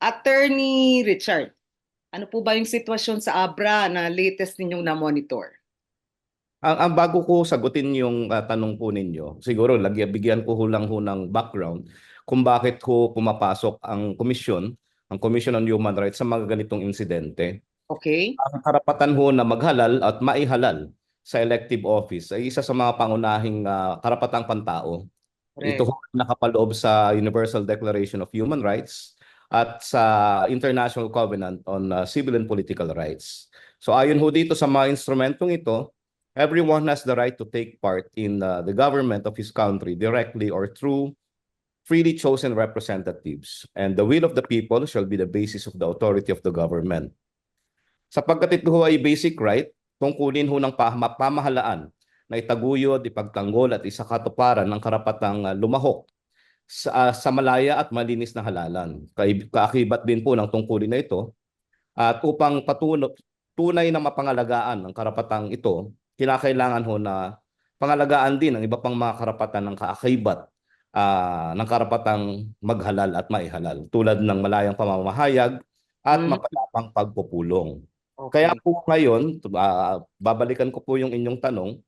Attorney Richard, ano po ba yung sitwasyon sa Abra na latest ninyong na-monitor? Ang, ang bago ko sagutin yung ah, tanong po ninyo, siguro lagyan bigyan ko lang ho ng background kung bakit ho pumapasok ang komisyon, ang Commission on Human Rights sa mga ganitong insidente. Okay? Ang karapatan ho na maghalal at maihalal sa elective office ay isa sa mga pangunahing ah, karapatang pantao. Ito ho nakapaloob sa Universal Declaration of Human Rights at sa International Covenant on ah, Civil and Political Rights. So ayon ho dito sa mga instrumentong ito, everyone has the right to take part in uh, the government of his country directly or through freely chosen representatives. And the will of the people shall be the basis of the authority of the government. Sapagkat ito ay basic right, tungkulin ho ng pamahalaan na itaguyod, ipagtanggol at isakatuparan ng karapatang uh, lumahok sa, uh, sa malaya at malinis na halalan. Kaakibat din po ng tungkulin na ito at upang patuno, tunay na mapangalagaan ang karapatang ito, kinakailangan ho na pangalagaan din ang iba pang mga karapatan ng kaakibat ah, ng karapatang maghalal at maihalal tulad ng malayang pamamahayag at Mm. mapayapang pagpupulong. Okay. Kaya po ngayon, ah, babalikan ko po yung inyong tanong,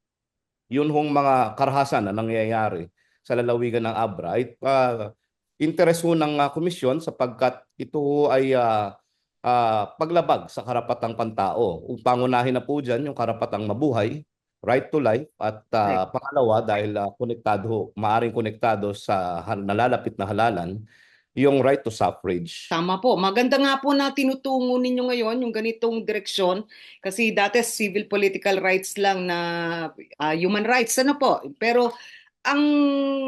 yun hong mga karahasan na nangyayari sa lalawigan ng Abra ay uh, interes ho ng ah, komisyon sapagkat ito ay ah, ah, paglabag sa karapatang pantao. Pangunahin na po dyan yung karapatang mabuhay, right to life, at ah, pangalawa dahil ah, konektado, maaring konektado sa nalalapit na halalan, yung right to suffrage. Tama po. Maganda nga po na tinutungo ninyo ngayon yung ganitong direksyon kasi dati civil political rights lang na ah, human rights ano po. Pero ang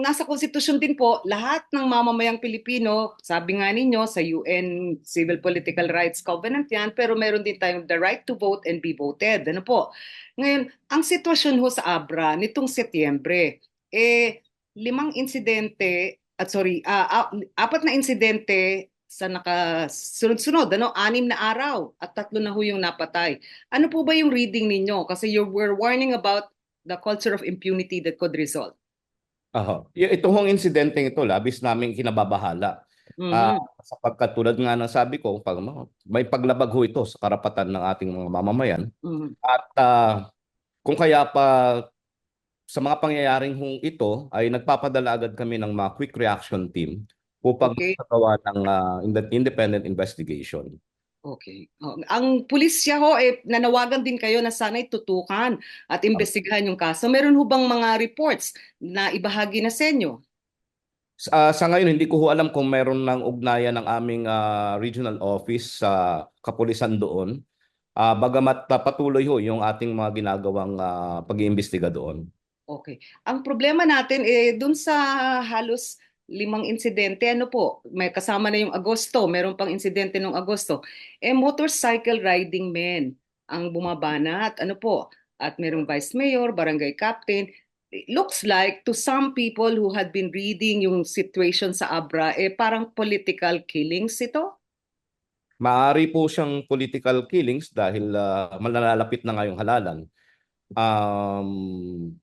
nasa konstitusyon din po, lahat ng mamamayang Pilipino, sabi nga ninyo sa UN Civil Political Rights Covenant yan, pero meron din tayong the right to vote and be voted. Ano po? Ngayon, ang sitwasyon ho sa Abra nitong Setyembre, eh limang insidente at sorry, ah, apat na insidente sa nakasunod-sunod, ano, anim na araw at tatlo na ho yung napatay. Ano po ba yung reading ninyo? Kasi you were warning about the culture of impunity that could result. Aha. Y- Ito hong insidenteng ito, labis namin kinababahala. Mhm. Ah, sapagkat tulad nga ng sabi ko, pag, may paglabag ho ito sa karapatan ng ating mga mamamayan. Mhm. At ah, kung kaya pa sa mga pangyayaring hong ito ay nagpapadala agad kami ng mga quick reaction team upang Okay. magawa ng ah, ind- independent investigation. Okay. Oh, ang pulisya ho, eh, nanawagan din kayo na sana'y tutukan at imbestigahan yung kaso. Meron ho bang mga reports na ibahagi na sa inyo? Sa, sa ngayon, hindi ko ho alam kung meron ng ugnayan ng aming ah, regional office sa kapulisan doon. Ah, bagamat ah, patuloy ho yung ating mga ginagawang ah, pag-iimbestiga doon. Okay. Ang problema natin eh dun sa halos limang insidente, ano po, may kasama na yung Agosto, meron pang insidente nung Agosto. Eh motorcycle riding men ang bumabanat, ano po, at merong vice mayor, barangay captain. It looks like to some people who had been reading yung situation sa Abra, eh parang political killings ito. Maari po siyang political killings dahil ah, malalapit na nga yung halalan. Um,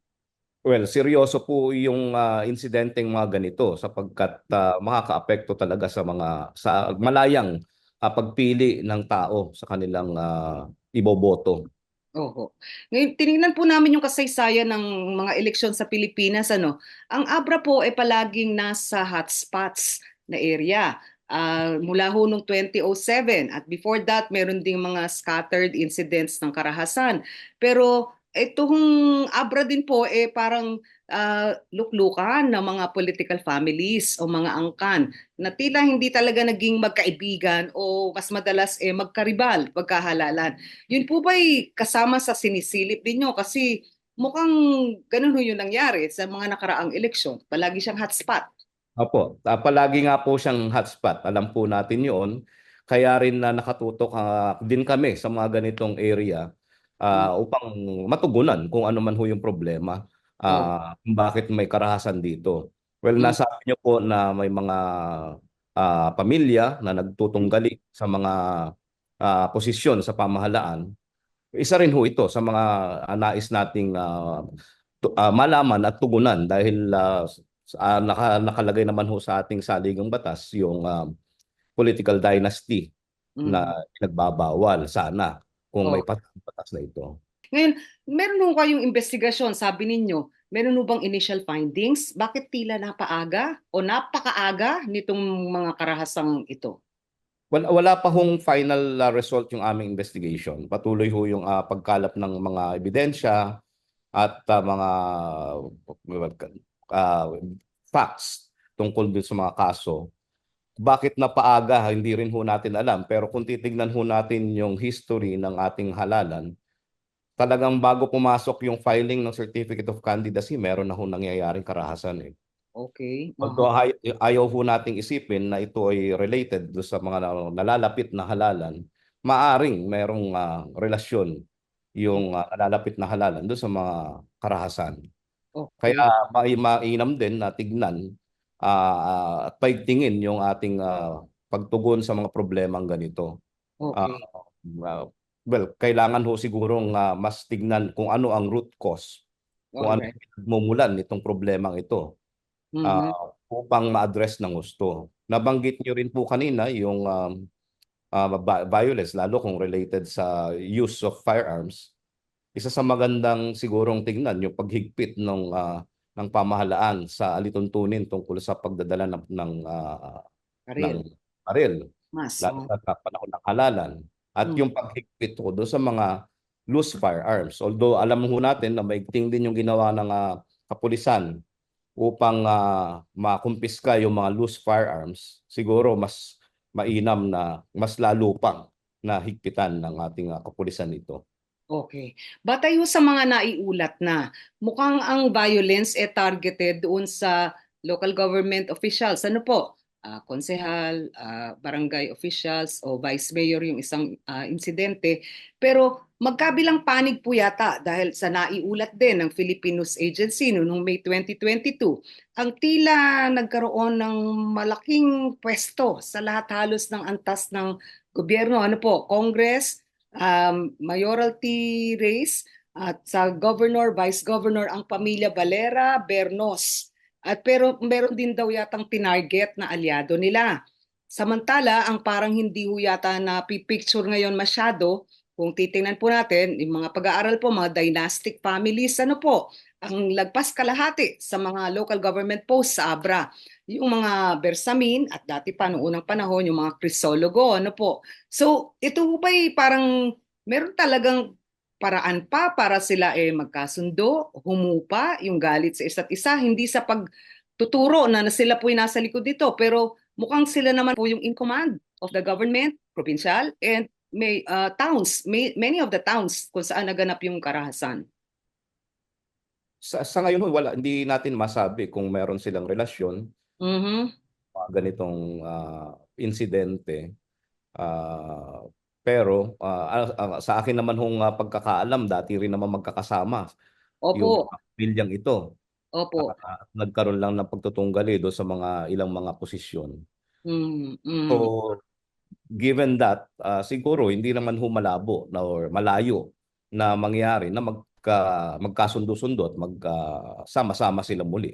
well, seryoso po yung ah, insidenteng mga ganito sapagkat ah, makakaapekto talaga sa mga sa malayang ah, pagpili ng tao sa kanilang ah, iboboto. Oho. Ngayon, tinignan po namin yung kasaysayan ng mga eleksyon sa Pilipinas. Ano? Ang Abra po ay palaging nasa hotspots na area. Ah, mula ho nung 2007 at before that meron ding mga scattered incidents ng karahasan. Pero itong Abra din po eh parang ah, luklukan ng mga political families o mga angkan na tila hindi talaga naging magkaibigan o mas madalas eh magkaribal, magkahalalan. Yun po ba'y kasama sa sinisilip ninyo? Kasi mukhang ganun ho yung nangyari sa mga nakaraang eleksyon. Palagi siyang hotspot. Opo, ah, palagi nga po siyang hotspot. Alam po natin 'yon. Kaya rin na nakatutok ah, din kami sa mga ganitong area ah, upang matugunan kung ano man ho yung problema. ah, kung bakit may karahasan dito. Well, Mm. nasabi niyo po na may mga ah, pamilya na nagtutunggali sa mga ah, posisyon sa pamahalaan. Isa rin ho ito sa mga nais nating tu- ah, malaman at tugunan dahil ah, s- ah, naka, nakalagay naman ho sa ating saligang batas yung ah, political dynasty Mhm. na pinagbabawal sana kung may Oh. patas na ito. Ngayon, meron ho kayong investigasyon, sabi ninyo, meron ho bang initial findings? Bakit tila napaaga o napakaaga nitong mga karahasang ito? Wala, wala pa hong final uh, result yung aming investigation. Patuloy ho yung uh, pagkalap ng mga ebidensya at uh, mga uh, facts tungkol dun sa mga kaso. Bakit napaaga, hindi rin ho natin alam. Pero kung titignan ho natin yung history ng ating halalan, talagang bago pumasok yung filing ng Certificate of Candidacy, meron na ho nangyayaring karahasan eh. Okay. Although ay- ayaw ho nating isipin na ito ay related do sa mga na- nalalapit na halalan, maaring merong ah, relasyon yung ah, nalalapit na halalan do sa mga karahasan. Okay. Kaya mai- mainam din na tignan ah, at paigtingin yung ating ah, pagtugon sa mga problemang ganito. Okay. Ah, well, kailangan ho sigurong ah, mas tignan kung ano ang root cause, kung ano Alright. ang pinagmumulan nitong problemang ito Mhm. ah, upang ma-address ng gusto. Nabanggit niyo rin po kanina yung um, vi- violence, lalo kung related sa use of firearms. Isa sa magandang sigurong tignan yung paghigpit ng ah, ng pamahalaan sa alituntunin tungkol sa pagdadala ng ng, ah, ng baril, Mas. lalo sa panahon ng halalan. At Mm. yung paghigpit ko doon sa mga loose firearms. Although alam ho natin na maigting din yung ginawa ng ah, kapulisan upang ah, makumpiska yung mga loose firearms, siguro mas mainam na mas lalo pang na higpitan ng ating ah, kapulisan ito. Okay. Batay sa mga naiulat na, mukhang ang violence e targeted doon sa local government officials. Ano po? Ah, konsehal, ah, barangay officials o vice mayor yung isang ah, insidente. Pero magkabilang panig po yata dahil sa naiulat din ng Philippine Agency no, noong May 2022. Ang tila nagkaroon ng malaking pwesto sa lahat halos ng antas ng gobyerno. Ano po? Congress, um, mayoralty race at sa governor, vice governor ang pamilya Valera, Bernos. At pero meron din daw yatang tinarget na aliado nila. Samantala, ang parang hindi ho yata na picture ngayon masyado, kung titingnan po natin, yung mga pag-aaral po, mga dynastic families, ano po, ang lagpas kalahati sa mga local government posts sa Abra. Yung mga Bersamin at dati pa noong unang panahon, yung mga Crisologo, ano po. So, ito po ba'y parang meron talagang paraan pa para sila eh magkasundo, humupa yung galit sa isa't isa, hindi sa pagtuturo na, sila po yung nasa likod dito, pero mukhang sila naman po yung in command of the government, provincial, and may uh, towns, may, many of the towns kung saan naganap yung karahasan. Sa, sa ngayon ho, wala hindi natin masabi kung meron silang relasyon Mhm. mga ganitong ah, insidente. Ah, pero ah, ah, sa akin naman hong ah, pagkakaalam, dati rin naman magkakasama yung Opo, mga pamilyang ito. opo. Ah, nagkaroon lang ng pagtutunggali doon sa mga ilang mga posisyon. Mm, mm. So, given that, ah, siguro hindi naman humalabo na or malayo na mangyari na magka, magkasundo-sundo at magkasama-sama sila muli.